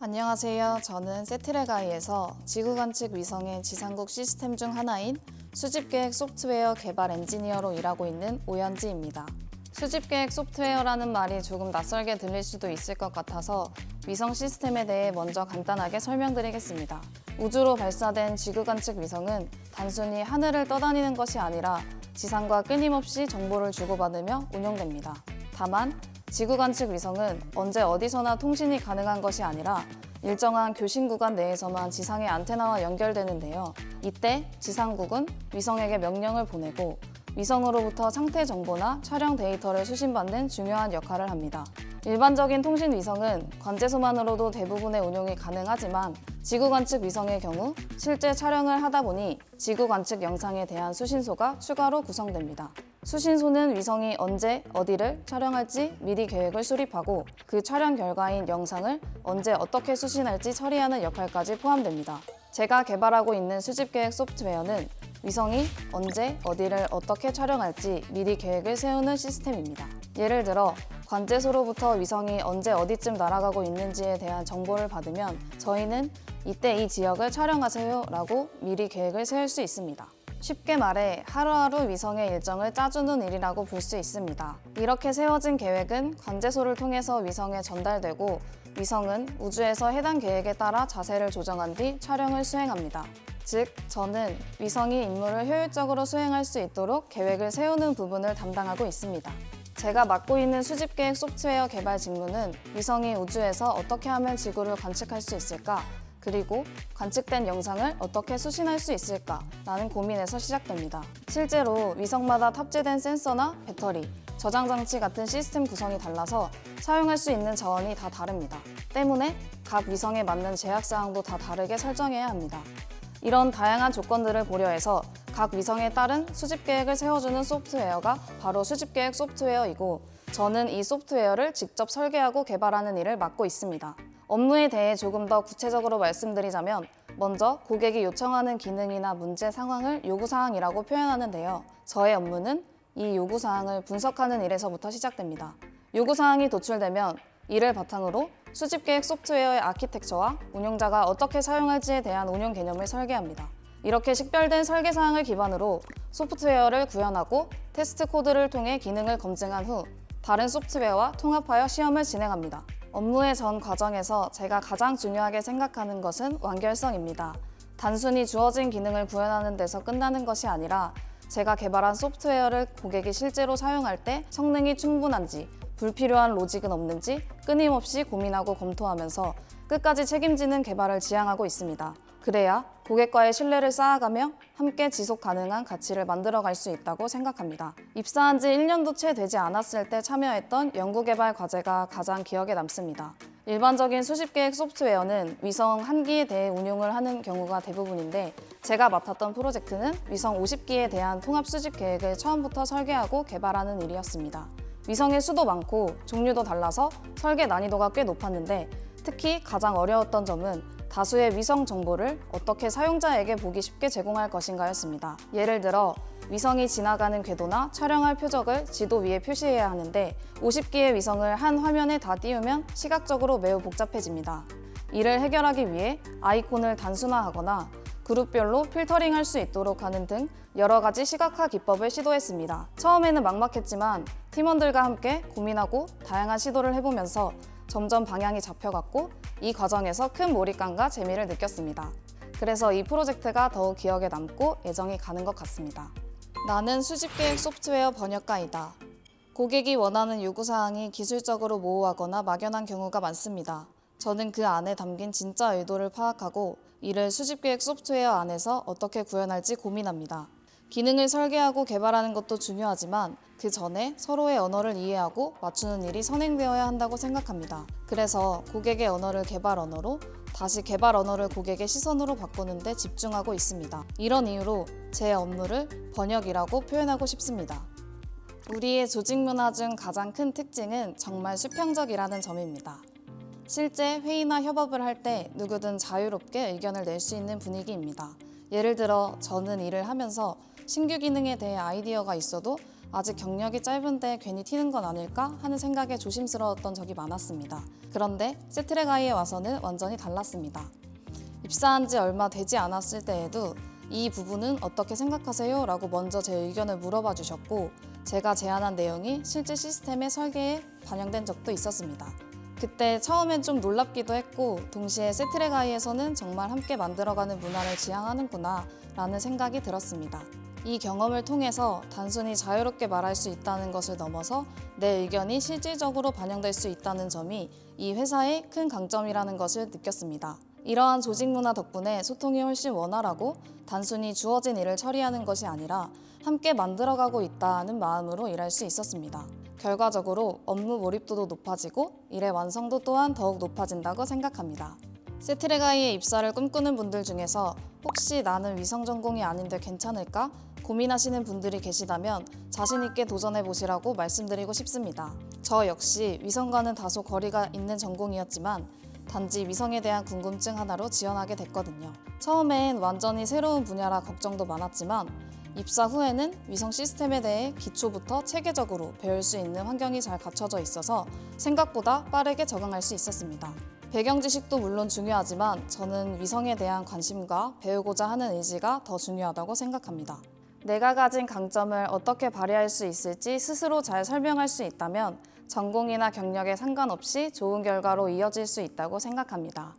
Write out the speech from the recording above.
안녕하세요. 저는 세트레가이에서 지구관측 위성의 지상국 시스템 중 하나인 수집계획 소프트웨어 개발 엔지니어로 일하고 있는 오연지입니다. 수집계획 소프트웨어라는 말이 조금 낯설게 들릴 수도 있을 것 같아서 위성 시스템에 대해 먼저 간단하게 설명드리겠습니다. 우주로 발사된 지구관측 위성은 단순히 하늘을 떠다니는 것이 아니라 지상과 끊임없이 정보를 주고받으며 운용됩니다. 다만 지구 관측 위성은 언제 어디서나 통신이 가능한 것이 아니라 일정한 교신 구간 내에서만 지상의 안테나와 연결되는데요. 이때 지상국은 위성에게 명령을 보내고 위성으로부터 상태 정보나 촬영 데이터를 수신받는 중요한 역할을 합니다. 일반적인 통신 위성은 관제소만으로도 대부분의 운용이 가능하지만 지구 관측 위성의 경우 실제 촬영을 하다 보니 지구 관측 영상에 대한 수신소가 추가로 구성됩니다. 수신소는 위성이 언제 어디를 촬영할지 미리 계획을 수립하고 그 촬영 결과인 영상을 언제 어떻게 수신할지 처리하는 역할까지 포함됩니다. 제가 개발하고 있는 수집 계획 소프트웨어는 위성이 언제 어디를 어떻게 촬영할지 미리 계획을 세우는 시스템입니다. 예를 들어 관제소로부터 위성이 언제 어디쯤 날아가고 있는지에 대한 정보를 받으면 저희는 이때 이 지역을 촬영하세요 라고 미리 계획을 세울 수 있습니다. 쉽게 말해 하루하루 위성의 일정을 짜주는 일이라고 볼 수 있습니다. 이렇게 세워진 계획은 관제소를 통해서 위성에 전달되고 위성은 우주에서 해당 계획에 따라 자세를 조정한 뒤 촬영을 수행합니다. 즉, 저는 위성이 임무를 효율적으로 수행할 수 있도록 계획을 세우는 부분을 담당하고 있습니다. 제가 맡고 있는 수집 계획 소프트웨어 개발 직무는 위성이 우주에서 어떻게 하면 지구를 관측할 수 있을까? 그리고 관측된 영상을 어떻게 수신할 수 있을까라는 고민에서 시작됩니다. 실제로 위성마다 탑재된 센서나 배터리, 저장 장치 같은 시스템 구성이 달라서 사용할 수 있는 자원이 다 다릅니다. 때문에 각 위성에 맞는 제약 사항도 다 다르게 설정해야 합니다. 이런 다양한 조건들을 고려해서 각 위성에 따른 수집 계획을 세워주는 소프트웨어가 바로 수집 계획 소프트웨어이고 저는 이 소프트웨어를 직접 설계하고 개발하는 일을 맡고 있습니다. 업무에 대해 조금 더 구체적으로 말씀드리자면 먼저 고객이 요청하는 기능이나 문제 상황을 요구사항이라고 표현하는데요. 저의 업무는 이 요구사항을 분석하는 일에서부터 시작됩니다. 요구사항이 도출되면 이를 바탕으로 수집계획 소프트웨어의 아키텍처와 운용자가 어떻게 사용할지에 대한 운용 개념을 설계합니다. 이렇게 식별된 설계 사항을 기반으로 소프트웨어를 구현하고 테스트 코드를 통해 기능을 검증한 후 다른 소프트웨어와 통합하여 시험을 진행합니다. 업무의 전 과정에서 제가 가장 중요하게 생각하는 것은 완결성입니다. 단순히 주어진 기능을 구현하는 데서 끝나는 것이 아니라 제가 개발한 소프트웨어를 고객이 실제로 사용할 때 성능이 충분한지 불필요한 로직은 없는지 끊임없이 고민하고 검토하면서 끝까지 책임지는 개발을 지향하고 있습니다. 그래야 고객과의 신뢰를 쌓아가며 함께 지속 가능한 가치를 만들어갈 수 있다고 생각합니다. 입사한 지 1년도 채 되지 않았을 때 참여했던 연구개발 과제가 가장 기억에 남습니다. 일반적인 수집계획 소프트웨어는 위성 한 기에 대해 운용을 하는 경우가 대부분인데 제가 맡았던 프로젝트는 위성 50기에 대한 통합 수집 계획을 처음부터 설계하고 개발하는 일이었습니다. 위성의 수도 많고 종류도 달라서 설계 난이도가 꽤 높았는데 특히 가장 어려웠던 점은 다수의 위성 정보를 어떻게 사용자에게 보기 쉽게 제공할 것인가였습니다. 예를 들어 위성이 지나가는 궤도나 촬영할 표적을 지도 위에 표시해야 하는데 50기의 위성을 한 화면에 다 띄우면 시각적으로 매우 복잡해집니다. 이를 해결하기 위해 아이콘을 단순화하거나 그룹별로 필터링 할 수 있도록 하는 등 여러 가지 시각화 기법을 시도했습니다. 처음에는 막막했지만 팀원들과 함께 고민하고 다양한 시도를 해보면서 점점 방향이 잡혀갔고 이 과정에서 큰 몰입감과 재미를 느꼈습니다. 그래서 이 프로젝트가 더욱 기억에 남고 애정이 가는 것 같습니다. 나는 수집계획 소프트웨어 번역가이다. 고객이 원하는 요구사항이 기술적으로 모호하거나 막연한 경우가 많습니다. 저는 그 안에 담긴 진짜 의도를 파악하고 이를 수집계획 소프트웨어 안에서 어떻게 구현할지 고민합니다. 기능을 설계하고 개발하는 것도 중요하지만 그 전에 서로의 언어를 이해하고 맞추는 일이 선행되어야 한다고 생각합니다. 그래서 고객의 언어를 개발 언어로 다시 개발 언어를 고객의 시선으로 바꾸는데 집중하고 있습니다. 이런 이유로 제 업무를 번역이라고 표현하고 싶습니다. 우리의 조직 문화 중 가장 큰 특징은 정말 수평적이라는 점입니다. 실제 회의나 협업을 할 때 누구든 자유롭게 의견을 낼 수 있는 분위기입니다. 예를 들어 저는 일을 하면서 신규 기능에 대해 아이디어가 있어도 아직 경력이 짧은데 괜히 튀는 건 아닐까 하는 생각에 조심스러웠던 적이 많았습니다. 그런데 세트레가이에 와서는 완전히 달랐습니다. 입사한 지 얼마 되지 않았을 때에도 이 부분은 어떻게 생각하세요? 라고 먼저 제 의견을 물어봐 주셨고 제가 제안한 내용이 실제 시스템의 설계에 반영된 적도 있었습니다. 그때 처음엔 좀 놀랍기도 했고 동시에 세트레가이에서는 정말 함께 만들어가는 문화를 지향하는구나 라는 생각이 들었습니다. 이 경험을 통해서 단순히 자유롭게 말할 수 있다는 것을 넘어서 내 의견이 실질적으로 반영될 수 있다는 점이 이 회사의 큰 강점이라는 것을 느꼈습니다. 이러한 조직 문화 덕분에 소통이 훨씬 원활하고 단순히 주어진 일을 처리하는 것이 아니라 함께 만들어가고 있다는 마음으로 일할 수 있었습니다. 결과적으로 업무 몰입도도 높아지고 일의 완성도 또한 더욱 높아진다고 생각합니다. 세트레가이에 입사를 꿈꾸는 분들 중에서 혹시 나는 위성 전공이 아닌데 괜찮을까? 고민하시는 분들이 계시다면 자신있게 도전해 보시라고 말씀드리고 싶습니다. 저 역시 위성과는 다소 거리가 있는 전공이었지만 단지 위성에 대한 궁금증 하나로 지원하게 됐거든요. 처음엔 완전히 새로운 분야라 걱정도 많았지만 입사 후에는 위성 시스템에 대해 기초부터 체계적으로 배울 수 있는 환경이 잘 갖춰져 있어서 생각보다 빠르게 적응할 수 있었습니다. 배경 지식도 물론 중요하지만 저는 위성에 대한 관심과 배우고자 하는 의지가 더 중요하다고 생각합니다. 내가 가진 강점을 어떻게 발휘할 수 있을지 스스로 잘 설명할 수 있다면 전공이나 경력에 상관없이 좋은 결과로 이어질 수 있다고 생각합니다.